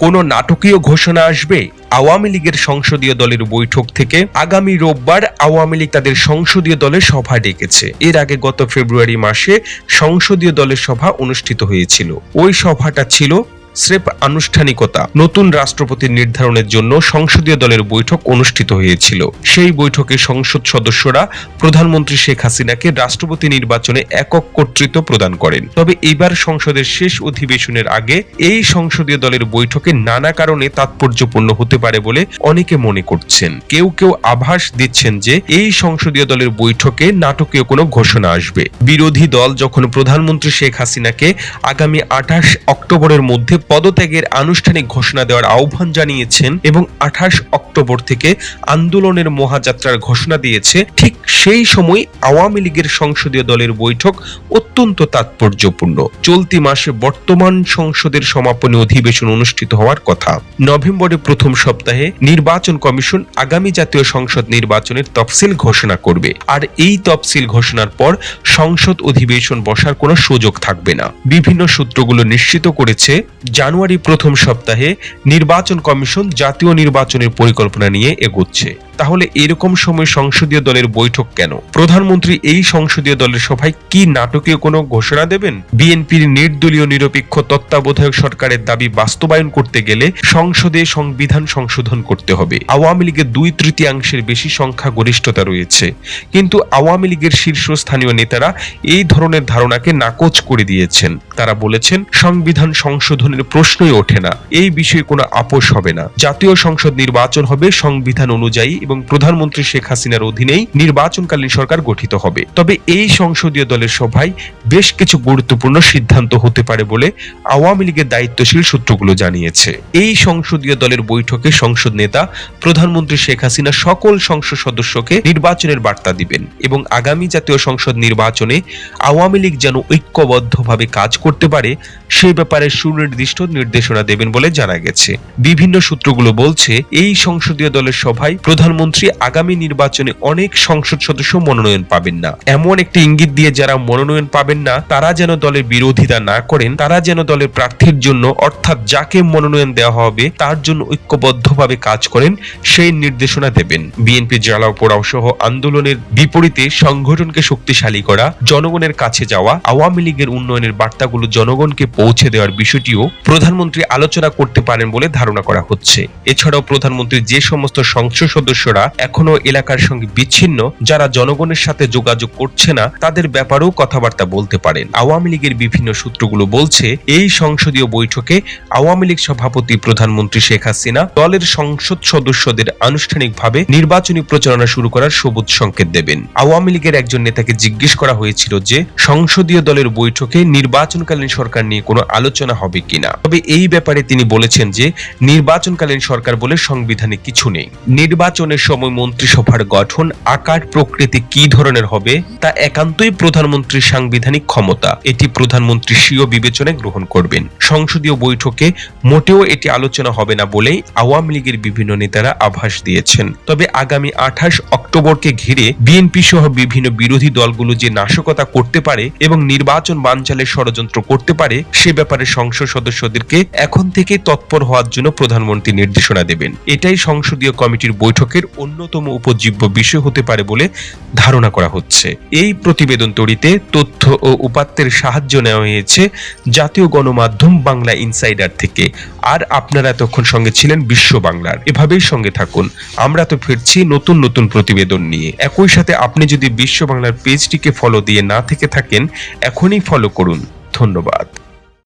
কোনো নাটকীয় ঘোষণা আসবে আওয়ামী লীগের সংসদীয় দলের বৈঠক থেকে। আগামী রোববার আওয়ামী লীগ তাদের সংসদীয় দলের সভা ডেকেছে। এর আগে গত ফেব্রুয়ারি মাসে সংসদীয় দলের সভা অনুষ্ঠিত হয়েছিল। ওই সভাটা ছিল স্রেফ আনুষ্ঠানিকতা। নতুন রাষ্ট্রপতি নির্ধারণের জন্য সংসদীয় দলের বৈঠক অনুষ্ঠিত হয়েছিল। সেই বৈঠকে সংসদ সদস্যরা প্রধানমন্ত্রী শেখ হাসিনাকে রাষ্ট্রপতি নির্বাচনে একক কর্তৃত্ব প্রদান করেন। তবে এবার সংসদের শেষ অধিবেশনের আগে এই সংসদীয় দলের বৈঠকে নানা কারণে তাৎপর্যপূর্ণ হতে পারে বলে অনেকে মনে করছেন। কেউ কেউ আভাস দিচ্ছেন যে এই সংসদীয় দলের বৈঠকে নাটকীয় কোনো ঘোষণা আসবে। বিরোধী দল যখন প্রধানমন্ত্রী শেখ হাসিনাকে আগামী আঠাশ অক্টোবরের মধ্যে পদত্যাগের আনুষ্ঠানিক ঘোষণা দেওয়ার আহ্বান জানিয়েছেন এবং আঠাশ অক্টোবর থেকে আন্দোলনের মহাযাত্রার ঘোষণা দিয়েছে। ঠিক সেই সময় আওয়ামী লীগের সংসদীয় দলের বৈঠক অত্যন্ত তাৎপর্যপূর্ণ। চলতি মাসে বর্তমান সংসদের সমাপনী অধিবেশন অনুষ্ঠিত হওয়ার কথা। নভেম্বরের প্রথম সপ্তাহে নির্বাচন কমিশন আগামী জাতীয় সংসদ নির্বাচনের তফসিল ঘোষণা করবে। আর এই তফসিল ঘোষণার পর সংসদ অধিবেশন বসার কোনো সুযোগ থাকবে না। বিভিন্ন সূত্রগুলো নিশ্চিত করেছে জানুয়ারি প্রথম সপ্তাহে নির্বাচন কমিশন জাতীয় নির্বাচনের পরিকল্পনা নিয়ে এগোচ্ছে। তাহলে এরকম সময় সংসদীয় দলের বৈঠক কেন? প্রধানমন্ত্রী এই সংসদীয় দলের সভায় কি নাটকীয় কোনো ঘোষণা দেবেন? বিএনপির নির্দলীয় নিরপেক্ষ তত্ত্বাবধায়ক সরকারের দাবি বাস্তবায়ন করতে গেলে সংসদে সংবিধান সংশোধন করতে হবে। আওয়ামী লীগের দুই তৃতীয়াংশের বেশি সংখ্যা গরিষ্ঠতা রয়েছে। কিন্তু আওয়ামী লীগের শীর্ষস্থানীয় নেতারা এই ধরনের ধারণাকে নাকচ করে দিয়েছেন। তারা বলেছেন, সংবিধান সংশোধনের প্রশ্নই ওঠে না। এই বিষয়ে কোনো আপোষ হবে না। জাতীয় সংসদ নির্বাচন হবে সংবিধান অনুযায়ী এবং প্রধানমন্ত্রী শেখ হাসিনার অধীনেই নির্বাচনকালীন সরকার গঠিত হবে। তবে এই সংসদীয় দলের সভায় বেশ কিছু গুরুত্বপূর্ণ সিদ্ধান্ত হতে পারে বলে আওয়ামী লীগের দায়িত্বশীল সূত্রগুলো জানিয়েছে। এই সংসদীয় দলের বৈঠকে সংসদ নেতা, প্রধানমন্ত্রী শেখ হাসিনা সকল সংসদ সদস্যকে নির্বাচনের বার্তা দিবেন এবং আগামী জাতীয় সংসদ নির্বাচনে আওয়ামী লীগ যেন ঐক্যবদ্ধভাবে কাজ করতে পারে, সে ব্যাপারে সুনির্দিষ্ট নির্দেশনা দেবেন বলে জানা গেছে। বিভিন্ন সূত্রগুলো বলছে, এই সংসদীয় দলের সভায় প্রধানমন্ত্রী আগামী নির্বাচনে অনেক সংসদ সদস্য মনোনয়ন পাবেন না। এমন একটি ইঙ্গিত দিয়ে যারা মনোনয়ন পাবেন না, তারা যেন দলের বিরোধিতা না করেন, তারা যেন দলের প্রার্থীর জন্য, অর্থাৎ যাকে মনোনয়ন দেওয়া হবে, তার জন্য ঐক্যবদ্ধভাবে কাজ করেন, সেই নির্দেশনা দেবেন। বিএনপি জ্বালাও পোড়াও সহ আন্দোলনের বিপরীতে সংগঠনকে শক্তিশালী করা, জনগণের কাছে যাওয়া, আওয়ামী লীগের উন্নয়নের বার্তাগুলো জনগণকে পৌঁছে দেওয়ার বিষয়টিও প্রধানমন্ত্রী আলোচনা করতে পারেন বলে ধারণা করা হচ্ছে। এছাড়াও প্রধানমন্ত্রী যে সমস্ত সংসদ সদস্যরা এখনও এলাকার সঙ্গে বিচ্ছিন্ন, যারা জনগণের সাথে যোগাযোগ করছে না, তাদের ব্যাপারেও কথাবার্তা বলতে পারেন। আওয়ামী লীগের বিভিন্ন সূত্রগুলো বলছে, এই সংসদীয় বৈঠকে আওয়ামী লীগ সভাপতি প্রধানমন্ত্রী শেখ হাসিনা দলের সংসদ সদস্যদের আনুষ্ঠানিকভাবে নির্বাচনী প্রচারণা শুরু করার সবুজ সংকেত দেবেন। আওয়ামী লীগের একজন নেতাকে জিজ্ঞেস করা হয়েছিল যে, সংসদীয় দলের বৈঠকে নির্বাচনকালীন সরকার নিয়ে কোনো আলোচনা হবে কিনা? তবে এই ব্যাপারে তিনি বলেছেন যে, নির্বাচনকালীন সরকার বলে সংবিধানে কিছু নেই। নির্বাচনের সময় মন্ত্রিসভার গঠন, আকার, প্রকৃতি কি ধরনের হবে তা একান্তই প্রধানমন্ত্রীর সাংবিধানিক ক্ষমতা। এটি প্রধানমন্ত্রী স্বীয় বিবেচনায় গ্রহণ করবেন। সংসদীয় বৈঠকে মোটেও এটি আলোচনা হবে না বলেই আওয়ামী লীগের বিভিন্ন নেতারা আভাস দিয়েছেন। তবে আগামী আঠাশ অক্টোবরকে ঘিরে বিএনপি সহ বিভিন্ন বিরোধী দলগুলো যে নাশকতা করতে পারে এবং নির্বাচন বানচালের ষড়যন্ত্র করতে পারে, সে ব্যাপারে সংসদ সদস্যদেরকে এখন থেকে তৎপর হওয়ার জন্য প্রধানমন্ত্রী নির্দেশনা দেবেন। এটাই সংসদীয় কমিটির বৈঠকের অন্যতম উপজীব্য বিষয় হতে পারে বলে ধারণা করা হচ্ছে। এই প্রতিবেদন তৈরিতে তথ্য ও উপাত্তের সাহায্য নেওয়া হয়েছে জাতীয় গণমাধ্যম বাংলা ইনসাইডার থেকে। আর আপনারা এতক্ষণ সঙ্গে ছিলেন বিশ্ব বাংলার। এভাবেই সঙ্গে থাকুন। আমরা তো ফিরছি নতুন নতুন প্রতিবেদন নিয়ে। একই সাথে আপনি যদি বিশ্ব বাংলার পেজটিকে ফলো দিয়ে না থেকে থাকেন, এখনই ফলো করুন। ধন্যবাদ।